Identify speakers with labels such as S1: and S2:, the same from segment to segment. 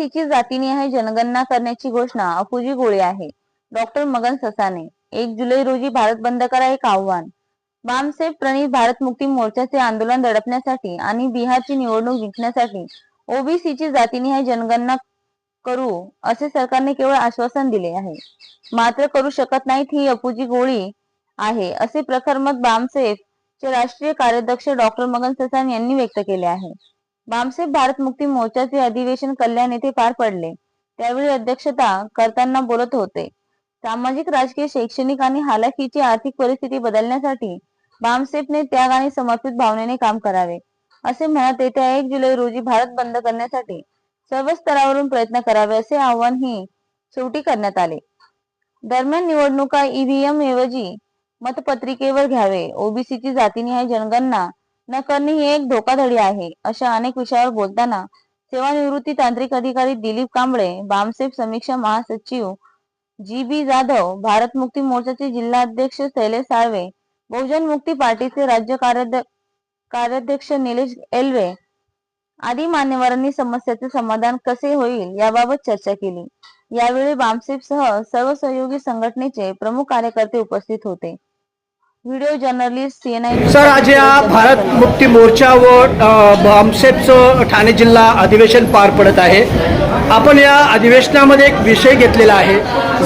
S1: ओबीसीची जातीनिहाय जनगणना करण्याची घोषणा अपुजी गोळे आहे. डॉक्टर मगन ससाने एक जुलै रोजी भारत बंद करा एक आव्हान. बामसेफ प्रणित भारत मुक्ती मोर्चाचे आंदोलन दडपण्यासाठी आणि बिहारची निवडणूक जिंकण्यासाठी ओबीसीची जातीनिहाय जनगणना करू असे सरकारने केवळ आश्वासन दिले आहे. मात्र करू शकत नाहीत ही अपुजी गोळी आहे असे प्रखर मत बामसेफ चे राष्ट्रीय कार्याध्यक्ष डॉक्टर मगन ससाने यांनी व्यक्त केले आहे. बामसेफ भारत मुक्ती मोर्चाचे अधिवेशन कल्याण येथे पार पडले. त्यावेळी अध्यक्षता करताना बोलत होते. सामाजिक राजकीय शैक्षणिक आणि हालाखीची आर्थिक परिस्थिती बदलण्यासाठी बामसेफने त्याग आणि समर्पित भावनेने काम करावे. असे म्हणत येत्या एक जुलै रोजी भारत बंद करण्यासाठी सर्व स्तरावरून प्रयत्न करावे असे आव्हानही शेवटी करण्यात आले. दरम्यान निवडणुका ईव्हीएम ऐवजी मतपत्रिकेवर घ्यावे. ओबीसीची जातीनिहाय जनगणना न करणे ही एक धोकाधडी आहे. अशा अनेक विषयावर बोलताना सेवानिवृत्ती तांत्रिक अधिकारी दिलीप कांबळे बामसेफ समीक्षा महासचिव जी बी जाधव भारत मुक्ती मोर्चाचे जिल्हाध्यक्ष शैलेश साळवे बहुजन मुक्ती पार्टीचे राज्य कार्याध्यक्ष निलेश एल्वे आदी मान्यवरांनी समस्याचे समाधान कसे होईल याबाबत चर्चा केली. यावेळी बामसेफ सह सर्व सहयोगी संघटनेचे प्रमुख कार्यकर्ते उपस्थित होते. व्हिडिओ जर्नलिस्ट सीएनआय
S2: सर आज या भारत मुक्ती मोर्चा व अ, बामसेफचं ठाणे जिल्हा अधिवेशन पार पडत आहे. आपण या अधिवेशनामध्ये एक विषय घेतलेला आहे.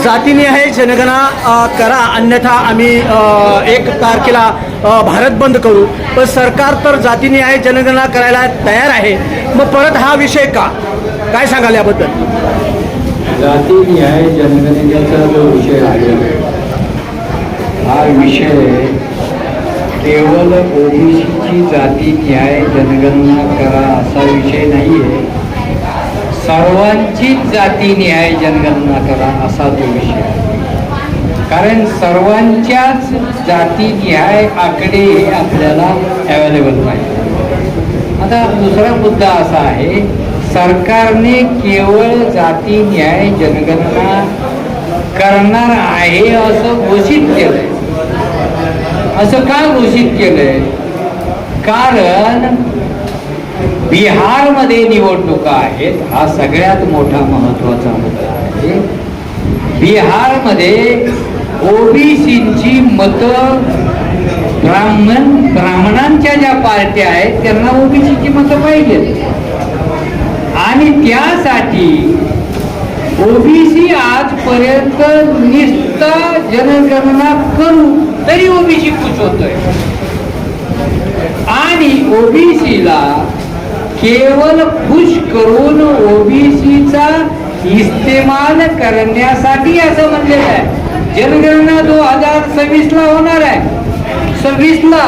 S2: जातीनिहाय जनगणना अ, करा अन्यथा आम्ही एक तारखेला भारत बंद करू. पण सरकार तर जातीनिहाय जनगणना करायला तयार आहे. मग परत हा विषय का? काय सांगाल याबद्दल?
S3: जाती न्याय जनगणनेचा जो विषय आहे हा विषय केवळ ओबीसीची जाती न्याय जनगणना करा असा विषय नाही आहे सर्वांचीच जाती न्याय जनगणना करा असा तो विषय कारण सर्वांच्याच जाती न्याय आकडे आपल्याला अवेलेबल पाहिजे आता दुसरा मुद्दा असा आहे सरकारने केवळ जाती न्याय जनगणना करणार आहे असं घोषित केलंय. असं का घोषित केलंय? कारण बिहारमध्ये निवडणुका आहेत हा सगळ्यात मोठा महत्त्वाचा मुद्दा आहे. बिहारमध्ये ओबीसींची मतं ब्राह्मण ब्राह्मणांच्या ज्या पार्ट्या आहेत त्यांना ओबीसीची मतं पाहिजे आणि त्यासाठी ओबीसी आजपर्यंत निस्त जनगणना करू तरी ओबीसी खुश होतोय. आणि ओबीसीला केवळ खुश करून ओबीसीचा इस्तेमाल करण्यासाठी असं म्हणलेलं आहे. जनगणना दोन हजार सव्वीस ला होणार आहे. सव्वीस ला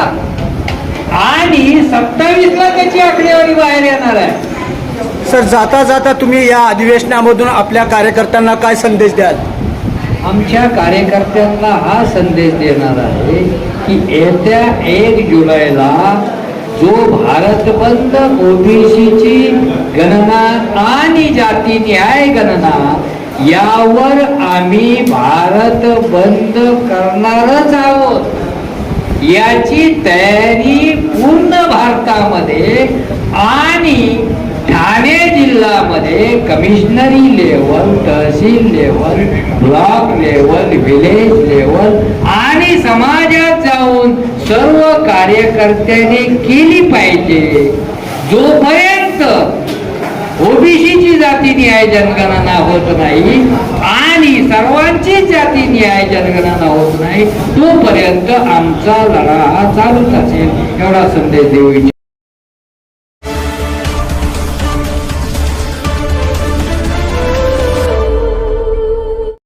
S3: आणि सत्तावीस ला त्याची आकडेवारी बाहेर येणार आहे.
S2: सर जाता जाता तुम्ही या अधिवेशनामधून आपल्या कार्यकर्त्यांना काय संदेश द्याल?
S3: आमच्या कार्यकर्त्यांना हा संदेश देणार आहे की येत्या एक जुलैला जो भारत बंद ओबीसीची गणना आणि जाती न्याय गणना यावर आम्ही भारत बंद करणारच आहोत. याची तयारी पूर्ण भारतामध्ये आणि ठाणे जिल्ह्यामध्ये commissionary level tehsil level block level village level आणि समाजात जाऊन सर्व कार्यकर्त्यांनी केली पाहिजे. जोपर्यंत ओबीसीची जाती न्याय जनगणना होत नाही आणि सर्वांची जाती न्याय जनगणना होत नाही तोपर्यंत आमचा लढा हा चालूच असेल. एवढा संदेश देऊ